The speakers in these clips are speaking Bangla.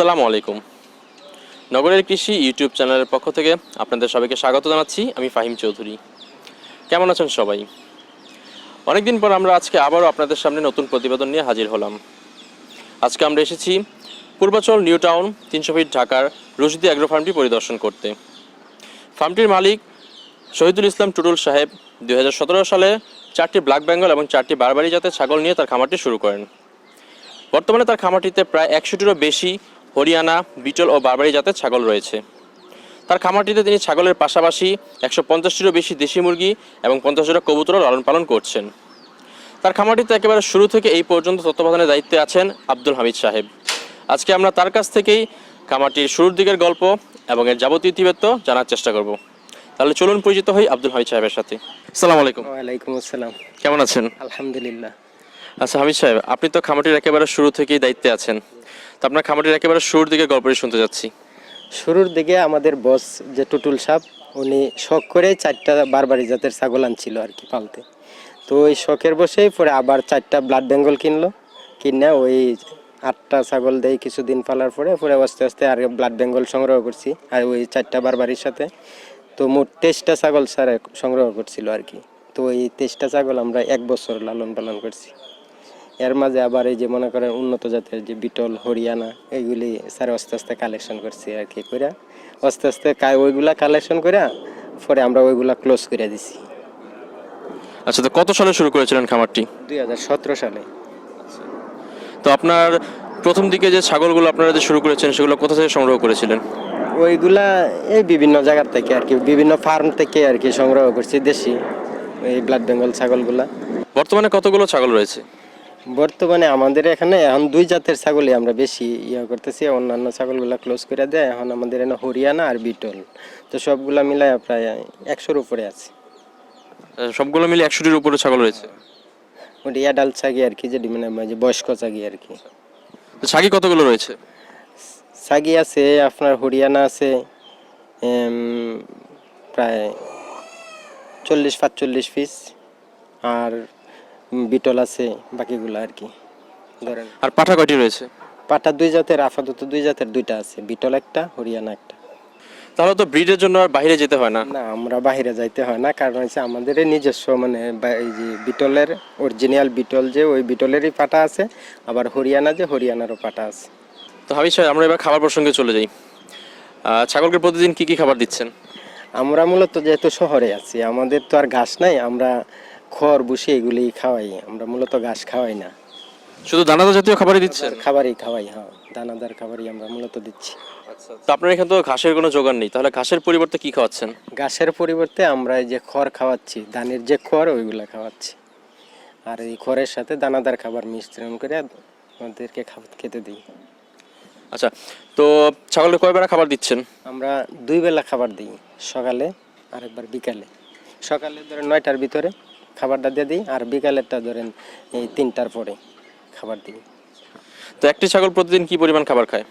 আসসালামু আলাইকুম। নগরের কৃষি ইউটিউব চ্যানেলের পক্ষ থেকে আপনাদের সবাইকে স্বাগত জানাচ্ছি, আমি ফাহিম চৌধুরী। কেমন আছেন সবাই? অনেকদিন পর আমরা আজকে আবারও আপনাদের সামনে নতুন প্রতিবেদন নিয়ে হাজির হলাম। আজকে আমরা এসেছি পূর্বাচল নিউ টাউন তিনশো ফিট ঢাকার রশিদি অ্যাগ্রো ফার্মটি পরিদর্শন করতে। ফার্মটির মালিক শহীদুল ইসলাম টুডুল সাহেব দুই হাজার সতেরো সালে চারটি ব্ল্যাক বেঙ্গল এবং চারটি বারবারি জাতের ছাগল নিয়ে তার খামারটি শুরু করেন। বর্তমানে তার খামারটিতে প্রায় একশোটিরও বেশি হরিয়ানা বিটল ও বারবারি জাতের ছাগল রয়েছে। তার খামারটিতে তিনি ছাগলের পাশাপাশি একশো পঞ্চাশটিরও বেশি দেশি মুরগি এবং পঞ্চাশটা কবুতরও লালন পালন করছেন। তার খামারটিতে একেবারে শুরু থেকে এই পর্যন্ত তত্ত্বাবধানের দায়িত্বে আছেন আব্দুল হামিদ সাহেব। আজকে আমরা তার কাছ থেকেই খামারটির শুরুর দিকের গল্প এবং এর যাবতীয় ইতিবৃত্ত জানার চেষ্টা করব। তাহলে চলুন পরিচিত হই আব্দুল হামিদ সাহেবের সাথে। আসসালামু আলাইকুম। ওয়ালাইকুম আসসালাম। কেমন আছেন? আলহামদুলিল্লাহ। আচ্ছা হামিদ সাহেব আপনি তো খামারটির একেবারে শুরু থেকেই দায়িত্বে আছেন। তো আপনার খামারটির একেবারে শুরুর দিকে গল্পটি শুনতে যাচ্ছি। শুরুর দিকে আমাদের বস যে টুটুল সাপ, উনি শখ করে চারটা বারবারি জাতের ছাগল আনছিল আর কি পালতে। তো ওই শখের বসেই পরে আবার চারটা ব্লাড বেঙ্গল কিনলো। কিনে ওই আটটা ছাগল দেয় কিছুদিন পালার পরে পরে আস্তে আস্তে আর ব্লাড বেঙ্গল সংগ্রহ করছি, আর ওই চারটা বারবারির সাথে। তো মোট তেইশটা ছাগল স্যার সংগ্রহ করছিল আর কি। তো এই তেইশটা ছাগল আমরা এক বছর লালন পালন করছি। এর মাঝে আবার এই যে মনে করেন উন্নত জাতের যে বিটল হরিয়ানা এইগুলি স্যার আস্তে আস্তে কালেকশন করছি আর কি করে আস্তে আস্তে ওইগুলা কালেকশন করে পরে আমরা ওইগুলা ক্লোজ করে দিছি। আচ্ছা তো কত সালে শুরু করেছিলেন খামারটি? দুই হাজার সতেরো সালে। তো আপনার প্রথম দিকে যে ছাগলগুলো আপনারা যে শুরু করেছেন সেগুলো কোথা থেকে সংগ্রহ করেছিলেন? ওইগুলা এই বিভিন্ন জায়গার থেকে আর কি বিভিন্ন ফার্ম থেকে আর কি সংগ্রহ করছি দেশি এই ব্লাড বেঙ্গল ছাগলগুলা। বর্তমানে কতগুলো ছাগল রয়েছে? বর্তমানে আমাদের এখানে এখন দুই জাতের ছাগলই আমরা বেশি ইয়ে করতেছি অন্যান্য ছাগলগুলা ক্লোজ করে দেয়। এখন আমাদের এখানে হরিয়ানা আর বিটল। তো সবগুলা মিলায় প্রায় একশোর উপরে আছে। সবগুলো মিলে একশোটির উপরে ছাগল রয়েছে? ওটি অ্যাডাল্ট ছাগি আর কি যেটি মানে যে বয়স্ক ছাগি আর কি। তো ছাগি কতগুলো রয়েছে? ছাগি আছে আপনার হরিয়ানা আছে প্রায় চল্লিশ পাঁচচল্লিশ পিস আর বিটল আছে বাকিগুলো আর কি। ধরেন আর পাঠা কয়টি রয়েছে? পাটা দুই জাতের আপাতত দুই জাতের দুইটা আছে বিটল একটা হরিয়ানা একটা। তাহলে তো ব্রিডের জন্য আর বাইরে যেতে হয় না। না আমরা বাইরে যাইতে হয় না কারণ হচ্ছে আমাদের নিজস্ব মানে এই যে বিটলের অরিজিনাল বিটল যে ওই বিটলেরই পাটা আছে আবার হরিয়ানা যে হরিয়ানারও পাটা আছে। তো হামিদ সাহেব আমরা এবার খাবার প্রসঙ্গে চলে যাই। ছাগলকে প্রতিদিন কি কি খাবার দিচ্ছেন? আমরা মূলত যেহেতু শহরে আছি আমাদের তো আর ঘাস নাই আমরা খড় বসে এগুলি খাওয়াই আমরা মূলত ঘাস খাওয়াই না। শুধু দানাদার জাতীয় খাবারই দিচ্ছেন? খাবারই খাওয়াই হ্যাঁ দানাদার খাবারই আমরা মূলত দিচ্ছি। তো আপনার এখানে তো ঘাসের কোনো জোগান নেই তাহলে ঘাসের পরিবর্তে কি খাওয়াচ্ছেন? ঘাসের পরিবর্তে আমরা এই যে খড় খাওয়াচ্ছি ধানের যে খড় ওইগুলো খাওয়াচ্ছি। আর এই খড়ের সাথে দানাদার খাবার মিশ্রণ করে আমাদেরকে খাবার খেতে দিই। আচ্ছা তো ছাগলকে কয়বার খাবার দিচ্ছেন? আমরা দুই বেলা খাবার দিই সকালে আরেকবার বিকালে। সকালে ধরে নয়টার ভিতরে খাবারটা দিয়ে দিই আর বিকালেরটা ধরেন এই তিনটার পরে খাবার দিই। তো একটি ছাগল প্রতিদিন কি পরিমাণ খাবার খায়?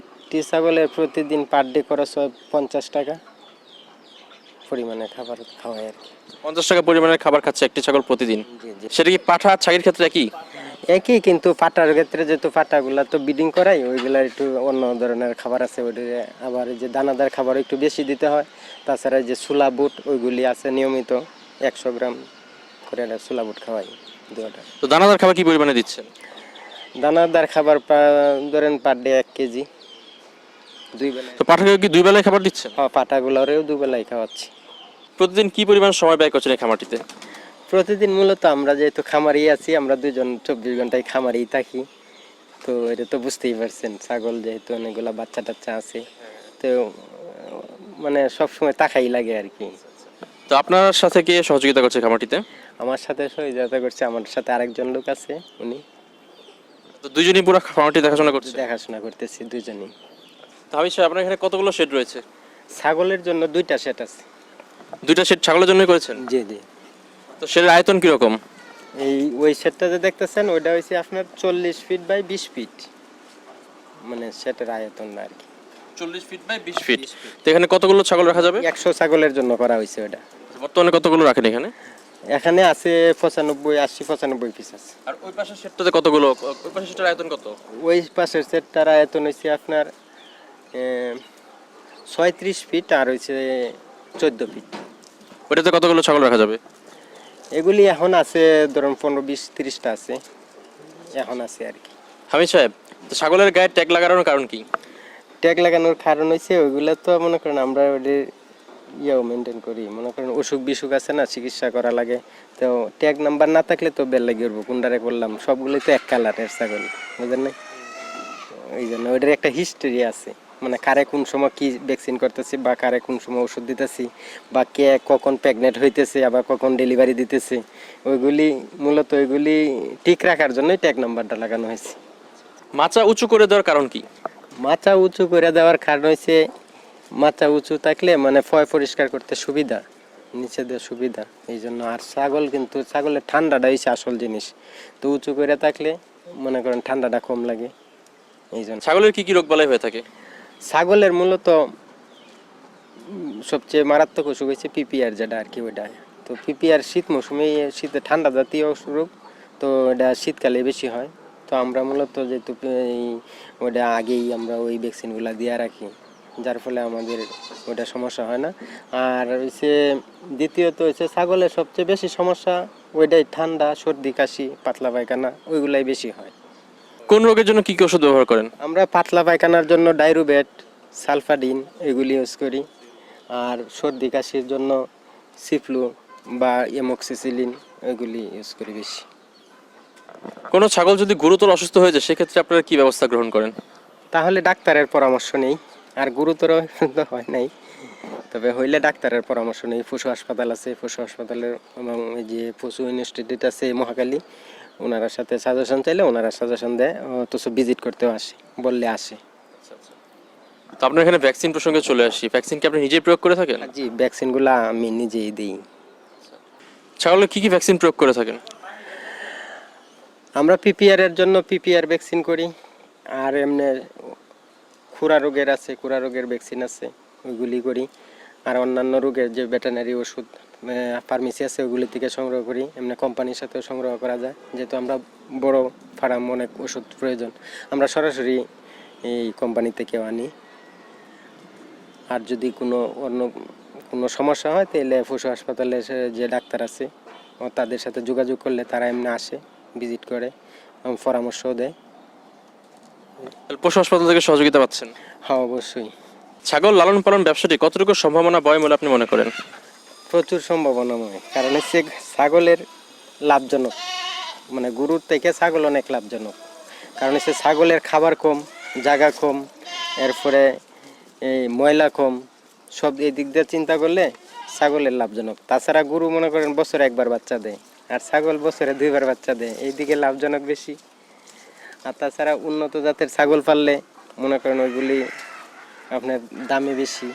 একটি ছাগলের প্রতিদিন পার ডে খরচ হয় পঞ্চাশ টাকা পরিমাণে খাবার খাওয়াই আর কি। পঞ্চাশ টাকা পরিমাণের খাবার খাচ্ছে একটি ছাগল প্রতিদিন। সেটা কি পাঠা ছাগির ক্ষেত্রে একই? একই কিন্তু পাটার ক্ষেত্রে যেহেতু পাটাগুলা তো বিডিং করাই ওইগুলা একটু অন্য ধরনের খাবার আছে ওইটা আবার যে দানাদার খাবার একটু বেশি দিতে হয়। তাছাড়া যে সুলা বুট ওইগুলি আছে নিয়মিত একশো গ্রাম করে একটা সুলা বুট খাওয়াই দুটা তো দানাদার খাবার কি পরিমাণে দিচ্ছেন? দানাদার খাবার ধরেন পার ডে এক কেজি। দুই বেলায়। তো পাঠাকে কি দুই বেলায় খাবার দিচ্ছেন? হ্যাঁ পাটাগুলোরেও দুবেলাই খাওয়াচ্ছি। প্রতিদিন কি পরিমাণ সময় ব্যয় করছেন এই খামারটিতে? প্রতিদিন মূলত আমরা যেহেতু খামারি আছি আমরা দুজন চব্বিশ ঘন্টায় খামারেই থাকি। তো এটা তো বুঝতেই পারছেন ছাগল যেহেতু অনেকগুলা বাচ্চা টাচ্চা আছে। তো মানে সবসময় তাকাই লাগে আর কি। তো আপনার সাথে কে সহযোগিতা করছে খামারটিতে? আমার সাথে সহযোগিতা করছে আমার সাথে আরেকজন লোক আছে উনি। তো দুইজনই পুরো খামারটি দেখাশোনা করছে? দেখাশোনা করতেছি দুজনেই। তো আমি আপনার এখানে কতগুলো শেড রয়েছে? ছাগলের জন্য দুইটা সেট আছে। দুইটা শেড ছাগলের জন্যই করেছেন? জি জি। তো শেডের আয়তন কীরকম? এই ওই সেটটা যে দেখতেছেন ওইটা হয়েছে আপনার চল্লিশ ফিট বাই বিশ ফিট মানে সেটের আয়তন আর কি। চল্লিশ ফিট বাই বিশ ফিট তো এখানে কতগুলো ছাগল রাখা যাবে? একশো ছাগলের জন্য করা হয়েছে ওটা বর্তমানে কতগুলো রাখেন এখানে? এখানে আছে পঁচানব্বই আশি পঁচানব্বই পিস আছে। আর ওই পাশের সেটটাতে কতগুলো? ওই পাশের সেটটার আয়তন কত? ওই পাশের সেটটার আয়তন হয়েছে আপনার ছয়ত্রিশ ফিট আর হয়েছে চোদ্দ ফিট ওইটাতে কতগুলো ছাগল রাখা যাবে? এগুলি এখন আছে ধরুন পনেরো বিশ তিরিশটা আছে। এখন আছে আর কি। হামিদ সাহেব তো ছাগলের গায়ে ট্যাগ লাগানোর কারণ কি? ট্যাগ লাগানোর কারণ হয়েছে ওইগুলো তো মনে করেন আমরা ওদের ইয়েও মেনটেন করি। মনে করেন অসুখ বিসুখ আছে না চিকিৎসা করা লাগে। তো ট্যাগ নাম্বার না থাকলে তো বেল লাগিয়ে উঠবো কোনটারে করলাম? সবগুলোই তো এক কালারের ছাগল বুঝলেন না ওই জন্য ওইটার একটা হিস্টোরি আছে। মানে কারে কোন সময় কি ভ্যাকসিন করতেছি বা কারে কোন সময় ওষুধ দিতেছি বা কে কখন প্রেগনেন্ট হইতেছে আবার কখন ডেলিভারি দিতেছে ওইগুলি মূলত ওইগুলি ঠিক রাখার জন্যই ট্যাগ নাম্বারটা লাগানো হয়েছে। মাচা উঁচু করে দেওয়ার কারণ কি? মাথা উঁচু করে দেওয়ার কারণ হয়েছে মাথা উঁচু থাকলে মানে ফয় পরিষ্কার করতে সুবিধা নিচে দিয়ে সুবিধা। এই জন্য আর ছাগল কিন্তু ছাগলের ঠান্ডাটা হয়েছে আসল জিনিস। তো উঁচু করে থাকলে মনে করেন ঠান্ডাটা কম লাগে। এই জন্য ছাগলের কি কি রোগ বালাই হয়ে থাকে? ছাগলের মূলত সবচেয়ে মারাত্মক অসুখ হয়েছে পিপিআর যেটা আর কি ওইটা। তো পিপিআর শীত মৌসুমে শীতে ঠান্ডা জাতীয় রোগ তো এটা শীতকালে বেশি হয়। তো আমরা মূলত যেহেতু এই ওটা আগেই আমরা ওই ভ্যাকসিনগুলো দিয়ে রাখি। যার ফলে আমাদের ওটা সমস্যা হয় না। আর হচ্ছে দ্বিতীয়ত হচ্ছে ছাগলের সবচেয়ে বেশি সমস্যা ওইটাই ঠান্ডা সর্দি কাশি পাতলা পায়খানা ওইগুলাই বেশি হয়। কোন রোগের জন্য কি কি ওষুধ ব্যবহার করেন? আমরা পাতলা পায়খানার জন্য ডাইরুবেট সালফাডিন এগুলি ইউজ করি। আর সর্দি কাশির জন্য সিফলু বা এমক্সিসিলিন এগুলি ইউজ করি বেশি। কোনো ছাগল যদি গুরুতর অসুস্থ হয়ে যায় সেক্ষেত্রে আপনারা কি ব্যবস্থা গ্রহণ করেন? তাহলে ডাক্তারের পরামর্শ নেই। আর গুরুতর তো হয় নাই। তবে হইলে ডাক্তারের পরামর্শ নেই। পশু হাসপাতাল আছে পশু হাসপাতালের এবং এই যে পশু ইনস্টিটিউট আছে মহাকালী ওনার সাথে সাজেশন চাইলে ওনারা সাজেশন দেয়। অথচ ভিজিট করতেও আসে বললে আসে। তো আপনার এখানে ভ্যাকসিন প্রসঙ্গে চলে আসি। ভ্যাকসিন কি আপনি নিজেই প্রয়োগ করে থাকেন? জি ভ্যাকসিনগুলো আমি নিজেই দিই। ছাগলের কি কি ভ্যাকসিন প্রয়োগ করে থাকেন? আমরা পিপিআর এর জন্য পিপিআর ভ্যাকসিন করি। আর এমনি খুরা রোগের আছে, খুরা রোগের ভ্যাকসিন আছে, ওইগুলি করি। আর অন্যান্য রোগের যে ভেটেনারি ওষুধ ফার্মেসি আছে ওইগুলি থেকে সংগ্রহ করি। এমনি কোম্পানির সাথেও সংগ্রহ করা যায়। যেহেতু আমরা বড় ফার্ম অনেক ওষুধ প্রয়োজন, আমরা সরাসরি এই কোম্পানি থেকেও আনি। আর যদি কোনো অন্য, কোনো সমস্যা হয়, তাহলে পশু হাসপাতালে যে ডাক্তার আছে, ও তাদের সাথে যোগাযোগ করলে তারা এমনি আসে ভিজিট করে, এবং পরামর্শও দেয়। পশু হাসপাতাল থেকে সহযোগিতা পাচ্ছেন? হ্যাঁ অবশ্যই। ছাগল লালন পালন ব্যবসাটি কতটুকু সম্ভাবনা বয় বলে আপনি মনে করেন? প্রচুর সম্ভাবনাময় কারণ হচ্ছে ছাগলের লাভজনক। মানে গরুর থেকে ছাগল অনেক লাভজনক। কারণ হচ্ছে ছাগলের খাবার কম জায়গা কম এরপরে এই ময়লা কম সব এই দিক দিয়ে চিন্তা করলে ছাগলের লাভজনক। তাছাড়া গরু মনে করেন বছরে একবার বাচ্চা দেয় আর ছাগল বছরে দুইবার বাচ্চা দেয় এইদিকে লাভজনক বেশি। আর তাছাড়া উন্নত জাতের ছাগল পাললে মনে করেন ওইগুলি আপনার দামে বেশি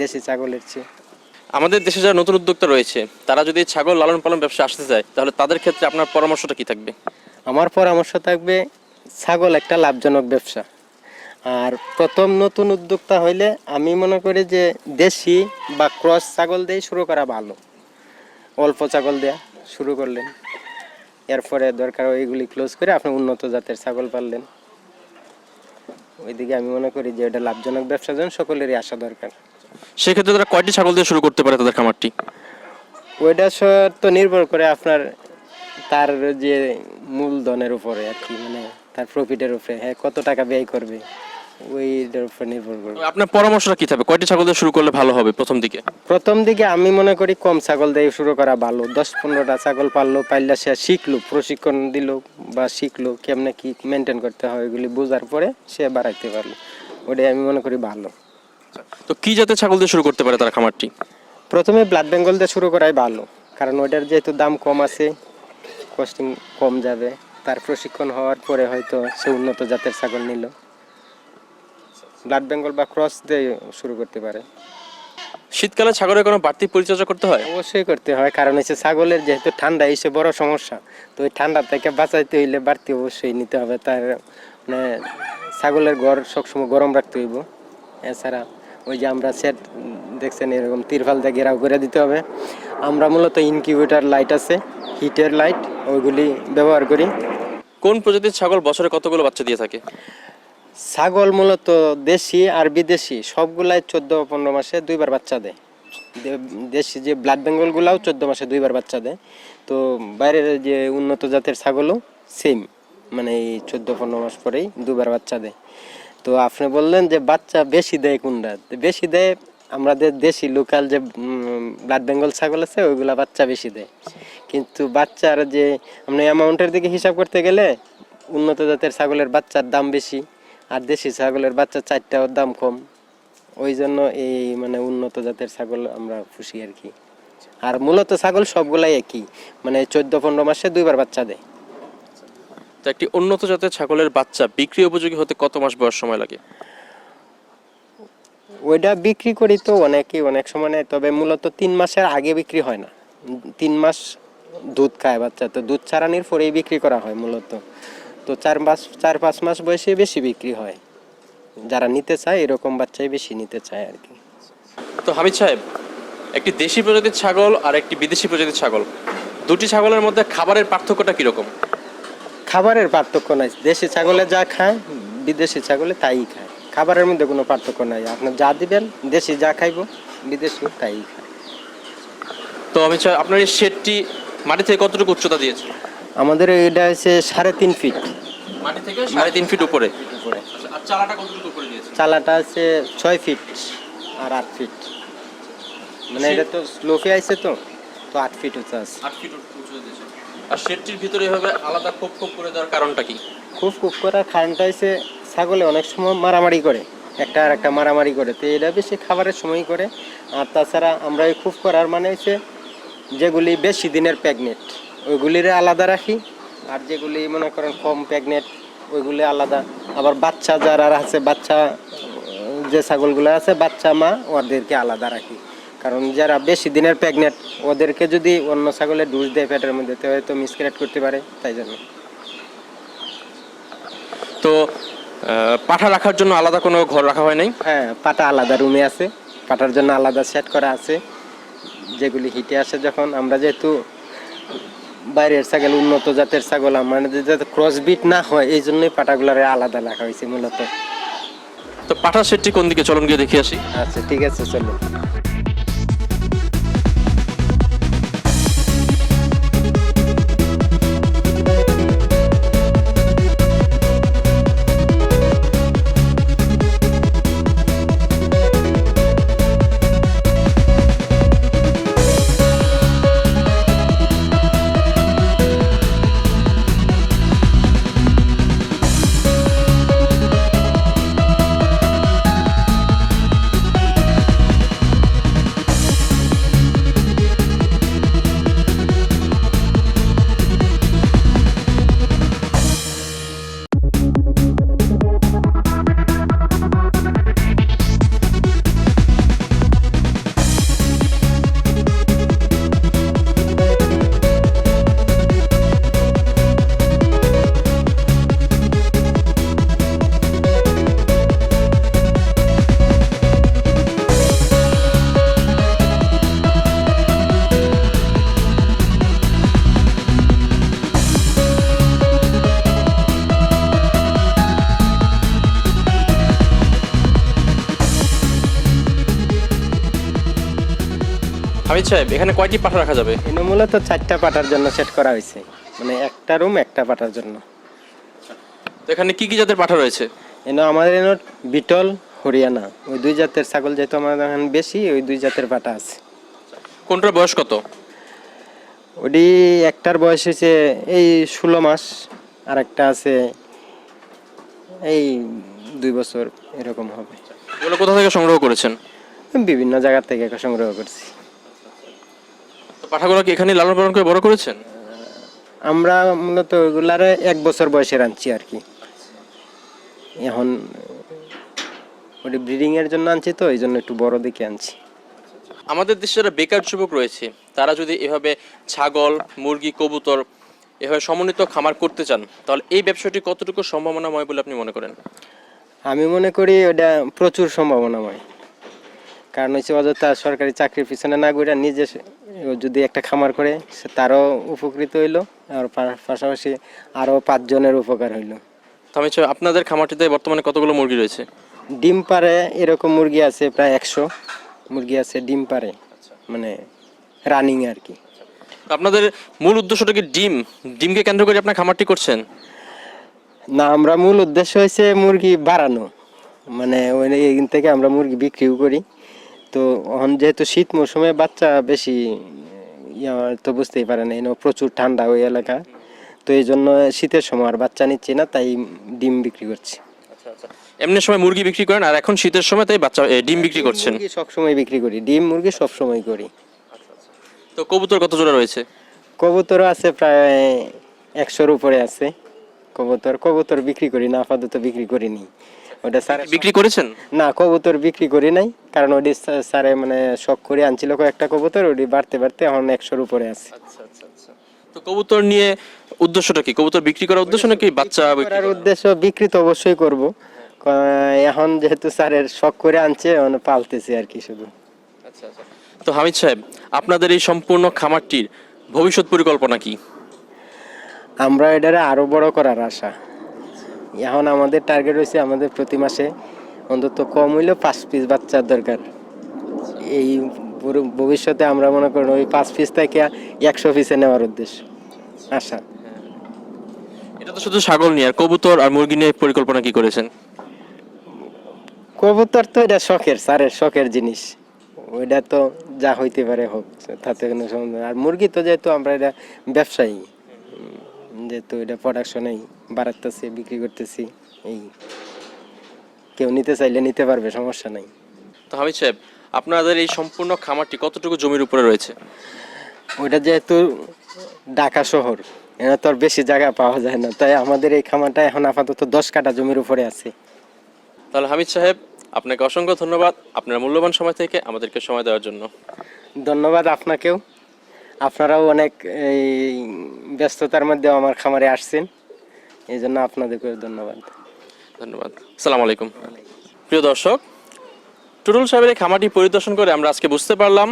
দেশি ছাগলের চেয়ে। আমাদের দেশে যারা নতুন উদ্যোক্তা রয়েছে তারা যদি ছাগল লালন পালন ব্যবসা আসতে চায় তাহলে তাদের ক্ষেত্রে আপনার পরামর্শটা কি থাকবে? আমার পরামর্শ থাকবে ছাগল একটা লাভজনক ব্যবসা। আর প্রথম নতুন উদ্যোক্তা হইলে আমি মনে করি যে দেশি বা ক্রস ছাগল দিয়ে শুরু করা ভালো। অল্প ছাগল দেয়া শুরু করলেন। এরপরে দরকার ওইগুলি ক্লোজ করে আপনি উন্নত জাতের ছাগল পাললেন। ওইদিকে আমি মনে করি যে এটা লাভজনক ব্যবসার জন্য সকলেরই আসা দরকার। সেক্ষেত্রে তারা কয়টি ছাগল দিয়ে শুরু করতে পারে তাদের খামারটি? ওইটা তো নির্ভর করে আপনার তার যে মূলধনের উপরে আর কি মানে তার প্রফিটের উপরে হ্যাঁ কত টাকা ব্যয় করবে। ওইটার উপর নির্ভর করবে। আপনার পরামর্শটা কি থাকবে? কয়টি ছাগল দিয়ে শুরু করলে ভালো হবে প্রথম দিকে? প্রথম দিকে আমি মনে করি কম ছাগল দিয়ে শুরু করা ভালো। দশ পনেরোটা ছাগল পাললো পাইলে সে শিখলো প্রশিক্ষণ দিল বা শিখলো কেমনে কি মেনটেন করতে হয় ওইগুলি বোঝার পরে সে বাড়াইতে পারল। ওটাই আমি মনে করি ভালো। তো কি জাতের ছাগল দিয়ে শুরু করতে পারে তারা খামারটি? প্রথমে ব্লাড বেঙ্গল দিয়ে শুরু করাই ভালো কারণ ওইটার যেহেতু দাম কম আছে কস্টিং কম যাবে তার প্রশিক্ষণ হওয়ার পরে হয়তো সে উন্নত জাতের ছাগল নিল। ব্লাড বেঙ্গল বা ক্রস দিয়ে শুরু করতে পারে। শীতকালে ছাগলের কোনো বাড়তি পরিচর্যা করতে হয়? অবশ্যই করতে হয় কারণ হচ্ছে ছাগলের যেহেতু ঠান্ডা এসে বড় সমস্যা। তো ওই ঠান্ডা থেকে বাঁচাইতে হইলে বাড়তি অবশ্যই নিতে হবে তার মানে ছাগলের ঘর সবসময় গরম রাখতে হইব। এছাড়া ওই যে আমরা সেট দেখছেন এরকম তিরফাল দিয়ে ঘেরাও করে দিতে হবে। আমরা মূলত ইনকিউবেটার লাইট আছে হিটের লাইট ওইগুলি ব্যবহার করি। কোন প্রজাতির ছাগল বছরে কতগুলো বাচ্চা দিয়ে থাকে? ছাগল মূলত দেশি আর বিদেশি, সবগুলাই চোদ্দ পনেরো মাসে দুইবার বাচ্চা দেয়। দেশি যে ব্লাড বেঙ্গলগুলাও চোদ্দ মাসে দুইবার বাচ্চা দেয়। তো বাইরের যে উন্নত জাতের ছাগলও সেম মানে এই চোদ্দ পনেরো মাস পরেই দুবার বাচ্চা দেয়। তো আপনি বললেন যে বাচ্চা বেশি দেয় কোনটা? বেশি দেয় আমাদের দেশি লোকাল যে ব্লাড বেঙ্গল ছাগল আছে, ওইগুলা বাচ্চা বেশি দেয়। কিন্তু বাচ্চার যে, আমরা অ্যামাউন্টের দিকে হিসাব করতে গেলে উন্নত জাতের ছাগলের বাচ্চার দাম বেশি। আর দেশি ছাগলের বাচ্চা চারটাও দাম কম। ওই জন্য এই মানে উন্নত জাতের ছাগল আমরা খুশি আর কি। আর মূলত ছাগল সবগুলাই একই। মানে চোদ্দ পনেরো মাসে দুইবার বাচ্চা দেয়। তো একটি উন্নত জাতের ছাগলের বাচ্চা বিক্রি উপযোগী হতে কত মাস বয়স সময় লাগে? ওইটা বিক্রি করি তো অনেকেই অনেক সময় নেয়। তবে মূলত তিন মাসের আগে বিক্রি হয় না। তিন মাস দুধ খায় বাচ্চা। তো দুধ ছাড়ানির পরেই বিক্রি করা হয় মূলত। তো চার মাস চার পাঁচ মাস বয়সে বেশি বিক্রি হয়। যারা নিতে চায় এরকম বাচ্চাই বেশি নিতে চায় আর কি। তো হামিদ সাহেব একটি দেশি প্রজাতির ছাগল আর একটি বিদেশি প্রজাতির ছাগল। দুটি ছাগলের মধ্যে খাবারের পার্থক্যটা কীরকম? খাবারের পার্থক্য নাই। দেশি ছাগলে যা খায় বিদেশি ছাগলে তাই খায়। খাবারের মধ্যে কোনো পার্থক্য নাই। আপনি যা দিবেন দেশি যা খাইব বিদেশি তাই খায়। তো আমি চাই আপনার এই শেডটি মাটি থেকে কতটুকু উচ্চতা দিয়েছে? আমাদের এটা হচ্ছে সাড়ে তিন ফিট মাটি থেকে সাড়ে তিন ফিট উপরে। উপরে আর চালাটা কতটুকু উপরে দিয়েছে? চালাটা আছে ছয় ফিট আর আট ফিট মানে এটা তো স্লোপে আইছে তো তো আট ফিট উঁচা আছে। আট ফিট উঁচুতে দিয়েছে আর শেডটির ভিতরে এভাবে আলাদা খোপ খোপ করে দেওয়ার কারণটা কি? খুব খুব করার কারণটা হচ্ছে ছাগলে অনেক সময় মারামারি করে একটা আর একটা মারামারি করে। তো এটা বেশি খাবারের সময় করে। আর তাছাড়া আমরা এই খুব করার মানে হচ্ছে যেগুলি বেশি দিনের প্রেগনেন্ট ওইগুলিরে আলাদা রাখি। আর যেগুলি মনে করেন কম প্রেগনেন্ট ওইগুলি আলাদা। আবার বাচ্চা যারা আছে বাচ্চা যে ছাগলগুলো আছে বাচ্চা মা ওদেরকে আলাদা রাখি। কারণ যারা বেশি দিনের প্রেগনেন্ট ওদেরকে যদি অন্য ছাগলে ডুজ দেয় পেটের মধ্যে তো হয়তো মিসক্রেট করতে পারে তাই জন্য। তো পাঠা রাখার জন্য আলাদা কোনো ঘর রাখা হয় নাই? হ্যাঁ পাটা আলাদা রুমে আছে। পাটার জন্য আলাদা সেট করা আছে। যেগুলি হিটে আসে যখন আমরা যেহেতু বাইরের ছাগল উন্নত জাতের ছাগল মানে যাতে ক্রসবিট না হয় এই জন্যই পাটাগুলারে আলাদা রাখা হয়েছে মূলত। তো পাঠা সেটটি কোন দিকে? চলন গিয়ে দেখে আসি। আচ্ছা ঠিক আছে চলো হামিদ সাহেব এখানে কয়টি পাঠা রাখা যাবে? এনে মূলত চারটা পাটার জন্য সেট করা হয়েছে। মানে একটা রুম একটা পাটার জন্য। তো এখানে কি কি জাতের পাঠা রয়েছে? এনে আমাদের এনে বিটল হরিয়ানা। ওই দুই জাতের ছাগল যেহেতু আমাদের এখানে বেশি ওই দুই জাতের পাটা আছে। কোনটার বয়স কত? ওটি একটার বয়স হয়েছে এই ষোলো মাস আর একটা আছে এই দুই বছর এরকম হবে। এগুলো কোথা থেকে সংগ্রহ করেছেন? বিভিন্ন জায়গা থেকে সংগ্রহ করছি। তো পাঠাগুলো কি এখানে লালন পালন করে বড় করেছেন? আমরা মূলত ওইগুলারে এক বছর বয়সে আনছি আর কি। এখন ওটি ব্রিডিং এর জন্য আনছি তো এই জন্য একটু বড় দেখে আনছি। আমাদের দেশে যারা বেকার যুবক রয়েছে তারা যদি এভাবে ছাগল মুরগি কবুতর এভাবে সমন্বিত খামার করতে চান তাহলে এই ব্যবসাটি কতটুকু সম্ভাবনাময় বলে আপনি মনে করেন? আমি মনে করি ওটা প্রচুর সম্ভাবনাময়। কারণ হচ্ছে অযথা সরকারি চাকরির পিছনে না ঘুরে নিজে যদি একটা খামার করে সে তারও উপকৃত হইল আর পাশাপাশি আরও পাঁচজনের উপকার হইল। তো আমি আপনাদের খামারটিতে বর্তমানে কতগুলো মুরগি রয়েছে? ডিম পারে এরকম মুরগি আছে প্রায় একশো। মুরগি আছে ডিম পারে মানে রানিং আর কি। আপনাদের মূল উদ্দেশ্যটা কি ডিম? ডিমকে কেন্দ্র করে আপনার খামারটি করছেন? না আমরা মূল উদ্দেশ্য হয়েছে মুরগি বাড়ানো। মানে ওই এখান থেকে আমরা মুরগি বিক্রিও করি। তো এখন যেহেতু শীত মৌসুমে বাচ্চা বেশি তো বুঝতেই পারে না এনে প্রচুর ঠান্ডা ওই এলাকা। তো এই জন্য শীতের সময় আর বাচ্চা নিচ্ছি না তাই ডিম বিক্রি করছি। আচ্ছা আচ্ছা। এমনি সময় মুরগি বিক্রি করেন আর এখন শীতের সময় তাই বাচ্চা ডিম বিক্রি করছেন? মুরগি সবসময় বিক্রি করি ডিম মুরগি সবসময় করি। তো কবুতর কত জোড়া রয়েছে? কবুতর আছে প্রায় একশোর উপরে আছে। কবুতর কবুতর বিক্রি করি না আপাতত বিক্রি করিনি। ওটা স্যার বিক্রি করেছেন? না কবুতর বিক্রি করি নাই কারণ ওটি স্যার- মানে শখ করে আনছিল কয়েকটা কবুতর ওটি বাড়তে বাড়তে এখন একশোর উপরে আছে। আচ্ছা আচ্ছা আচ্ছা। তো কবুতর নিয়ে উদ্দেশ্যটা কি? কবুতর বিক্রি করার উদ্দেশ্য নাকি বাচ্চা করার উদ্দেশ্য বিক্রি তো অবশ্যই করব। এখন যেহেতু স্যারের শখ করে আনছে এখন পালতেছি আর কি শুধু। আচ্ছা আচ্ছা। তো হামিদ সাহেব আপনাদের এই সম্পূর্ণ খামারটির ভবিষ্যৎ পরিকল্পনা কি? আমরা এটারে আরও বড় করার আশা। এখন আমাদের টার্গেট হয়েছে আমাদের প্রতি মাসে অন্তত কম হইলেও পাঁচ পিস বাচ্চার দরকার। এই ভবিষ্যতে আমরা মনে করি ওই পাঁচ পিস থেকে একশো পিসে নেওয়ার উদ্দেশ্য। আশা। এটা তো শুধু ছাগল নিয়ে আর কবুতর আর মুরগি নিয়ে পরিকল্পনা কি করেছেন? কবুতর তো এটা শখের স্যারের শখের জিনিস। ওইটা তো যা হইতে পারে হোক তাতে কোনো সমস্যা নেই। আর মুরগি তো যেহেতু আমরা এটা ব্যবসায়ী। যেহেতু এটা প্রোডাকশনেই বাড়াতেছি বিক্রি করতেছি এই কেউ নিতে চাইলে নিতে পারবে সমস্যা নাই। তো হামিদ সাহেব আপনাদের এই সম্পূর্ণ খামারটি কতটুকু জমির উপরে রয়েছে? ওইটা যেহেতু ঢাকা শহর এখানে তো আর বেশি জায়গা পাওয়া যায় না তাই আমাদের এই খামারটা এখন আপাতত দশ কাঠা জমির উপরে আছে। তাহলে হামিদ সাহেব আপনাকে অসংখ্য ধন্যবাদ আপনার মূল্যবান সময় থেকে আমাদেরকে সময় দেওয়ার জন্য। ধন্যবাদ আপনাকেও। আপনারাও অনেক এই ব্যস্ততার মধ্যে আমার খামারে আসছেন। এই জন্য আপনাদেরকে ধন্যবাদ। ধন্যবাদ। আসসালামু আলাইকুম। প্রিয় দর্শক, টুটুল সাহেবের এই খামারটি পরিদর্শন করে আমরা আজকে বুঝতে পারলাম,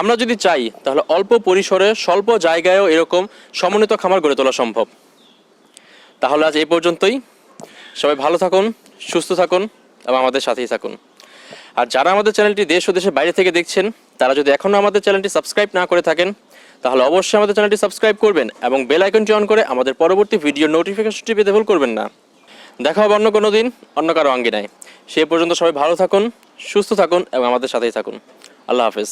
আমরা যদি চাই, তাহলে অল্প পরিসরে, স্বল্প জায়গায়ও এরকম সমন্বিত খামার গড়ে তোলা সম্ভব। তাহলে আজ এই পর্যন্তই। সবাই ভালো থাকুন, সুস্থ থাকুন এবং আমাদের সাথেই থাকুন। আর যারা আমাদের চ্যানেলটি দেশ ও দেশের বাইরে থেকে দেখছেন, তারা যদি এখনও আমাদের চ্যানেলটি সাবস্ক্রাইব না করে থাকেন তাহলে অবশ্যই আমাদের চ্যানেলটি সাবস্ক্রাইব করবেন এবং বেল আইকনটি অন করে আমাদের পরবর্তী ভিডিও নোটিফিকেশনটি পেতে ভুল করবেন না। দেখা হবে অন্য কোনো দিন, অন্য কারও আঙ্গিনায়। সে পর্যন্ত সবাই ভালো থাকুন, সুস্থ থাকুন এবং আমাদের সাথেই থাকুন। আল্লাহ হাফেজ।